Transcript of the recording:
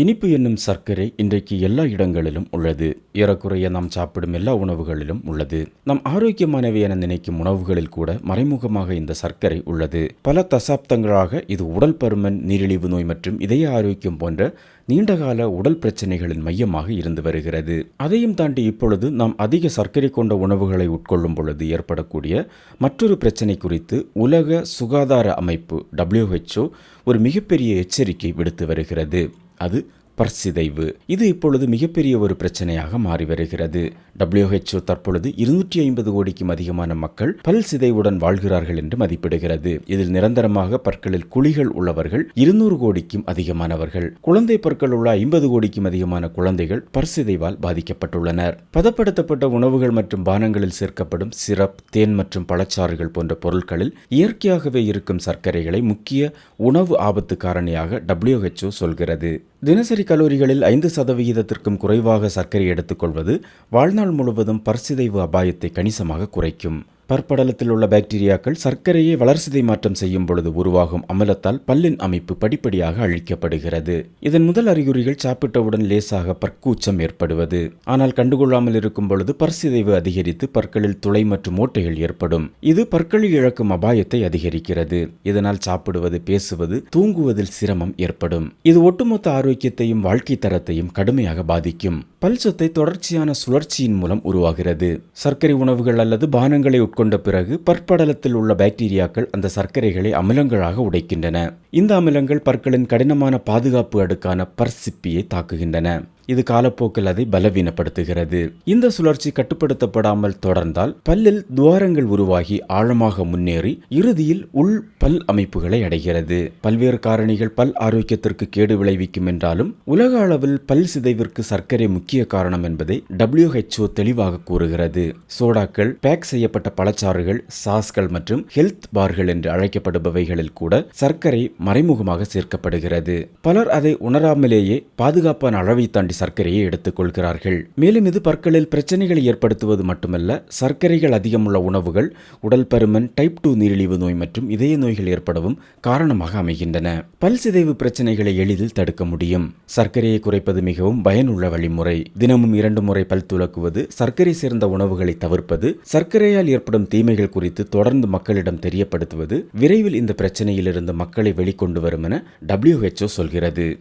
இனிப்பு என்னும் சர்க்கரை இன்றைக்கு எல்லா இடங்களிலும் உள்ளது. ஏறக்குறைய நாம் சாப்பிடும் எல்லா உணவுகளிலும் உள்ளது. நாம் ஆரோக்கியமானவை என நினைக்கும் உணவுகளில் கூட மறைமுகமாக இந்த சர்க்கரை உள்ளது. பல தசாப்தங்களாக இது உடல் பருமன் நீரிழிவு நோய் மற்றும் இதய ஆரோக்கியம் போன்ற நீண்டகால உடல் பிரச்சனைகளின் மையமாக இருந்து வருகிறது. அதையும் தாண்டி இப்பொழுது நாம் அதிக சர்க்கரை கொண்ட உணவுகளை உட்கொள்ளும் பொழுது ஏற்படக்கூடிய மற்றொரு பிரச்சனை குறித்து உலக சுகாதார அமைப்பு டபிள்யூஹெச்ஓ ஒரு மிகப்பெரிய எச்சரிக்கை விடுத்து வருகிறது. அது பற்சிதைவு. இது இப்பொழுது மிகப்பெரிய ஒரு பிரச்சனையாக மாறி வருகிறது. டபிள்யூஹெச்ஓ தற்பொழுது இருநூற்றி ஐம்பது கோடிக்கும் அதிகமான மக்கள் பல் சிதைவுடன் வாழ்கிறார்கள் என்று மதிப்பிடுகிறது. இதில் நிரந்தரமாக பற்களில் குழிகள் உள்ளவர்கள் இருநூறு கோடிக்கும் அதிகமானவர்கள். குழந்தை பற்கள் உள்ள ஐம்பது கோடிக்கும் அதிகமான குழந்தைகள் பற்சிதைவால் பாதிக்கப்பட்டுள்ளனர். பதப்படுத்தப்பட்ட உணவுகள் மற்றும் பானங்களில் சேர்க்கப்படும் சிரப் தேன் மற்றும் பழச்சாறுகள் போன்ற பொருட்களில் இயற்கையாகவே இருக்கும் சர்க்கரைகளை முக்கிய உணவு ஆபத்து காரணியாக டபிள்யூஹெச்ஓ சொல்கிறது. தினசரி கலோரிகளில் ஐந்து சதவிகிதத்திற்கும் குறைவாக சர்க்கரை எடுத்துக்கொள்வது வாழ்நாள் முழுவதும் பற்சிதைவு அபாயத்தை கணிசமாக குறைக்கும். பற்படலத்தில் உள்ள பாக்டீரியாக்கள் சர்க்கரையை வளர்சிதை மாற்றம் செய்யும் பொழுது உருவாகும் அமலத்தால் பல்லின் அமைப்பு படிப்படியாக அழிக்கப்படுகிறது. இதன் முதல் அறிகுறிகள் சாப்பிட்டவுடன் லேசாக பற்கூச்சம் ஏற்படுவது. ஆனால் கண்டுகொள்ளாமல் இருக்கும் பொழுது பற்சிதைவு அதிகரித்து பற்களில் துளை மற்றும் ஓட்டைகள் ஏற்படும். இது பற்களை இழக்கும் அபாயத்தை அதிகரிக்கிறது. இதனால் சாப்பிடுவது பேசுவது தூங்குவதில் சிரமம் ஏற்படும். இது ஒட்டுமொத்த ஆரோக்கியத்தையும் வாழ்க்கை தரத்தையும் கடுமையாக பாதிக்கும். பல்சத்தை தொடர்ச்சியான சுழற்சியின் மூலம் உருவாகிறது. சர்க்கரை உணவுகள் அல்லது பானங்களை உட்கொண்ட பிறகு பற்படலத்தில் உள்ள பாக்டீரியாக்கள் அந்த சர்க்கரைகளை அமிலங்களாக உடைக்கின்றன. இந்த அமிலங்கள் பற்களின் கடினமான பாதுகாப்பு அடுக்கான பர்சிப்பியை தாக்குகின்றன. இது காலப்போக்கில் அதை பலவீனப்படுத்துகிறது. இந்த சுழற்சி கட்டுப்படுத்தப்படாமல் தொடர்ந்தால் பல்லில் துவாரங்கள் உருவாகி ஆழமாக முன்னேறி இறுதியில் உள் பல் அமைப்புகளை அடைகிறது. பல்வேறு காரணிகள் பல் ஆரோக்கியத்திற்கு கேடு விளைவிக்கும் என்றாலும் உலக அளவில் பல் சிதைவிற்கு சர்க்கரை முக்கிய காரணம் என்பதை டபிள்யூஹெச்ஓ தெளிவாக கூறுகிறது. சோடாக்கள் பேக் செய்யப்பட்ட பல பழச்சாறுகள் சாஸ்கள் மற்றும் ஹெல்த் பார்கள் என்று அழைக்கப்படுபவைகளில் கூட சர்க்கரை மறைமுகமாக சேர்க்கப்படுகிறது. பலர் அதை உணராமலேயே பாதுகாப்பான அளவை தாண்டி சர்க்கரையை எடுத்துக்கொள்கிறார்கள் மேலும் இது பற்களில் பிரச்சனைகளை ஏற்படுத்துவது மட்டுமல்ல சர்க்கரைகள் அதிகமுள்ள உணவுகள் உடல் பருமன் டைப் டூ நீரிழிவு நோய் மற்றும் இதய நோய்கள் ஏற்படவும் காரணமாக அமைகின்றன. பல் சிதைவு பிரச்சனைகளை எளிதில் தடுக்க முடியும். சர்க்கரையை குறைப்பது மிகவும் பயனுள்ள வழிமுறை. தினமும் இரண்டு முறை பல் துலக்குவது சர்க்கரை சேர்ந்த உணவுகளை தவிர்ப்பது சர்க்கரையால் ஏற்படும் தீமைகள் குறித்து தொடர்ந்து மக்களிடம் தெரியப்படுத்துவது விரைவில் இந்த பிரச்சனையிலிருந்து மக்களை வெளிக்கொண்டு வரும் என டபிள்யூஹெச்ஓ சொல்கிறது.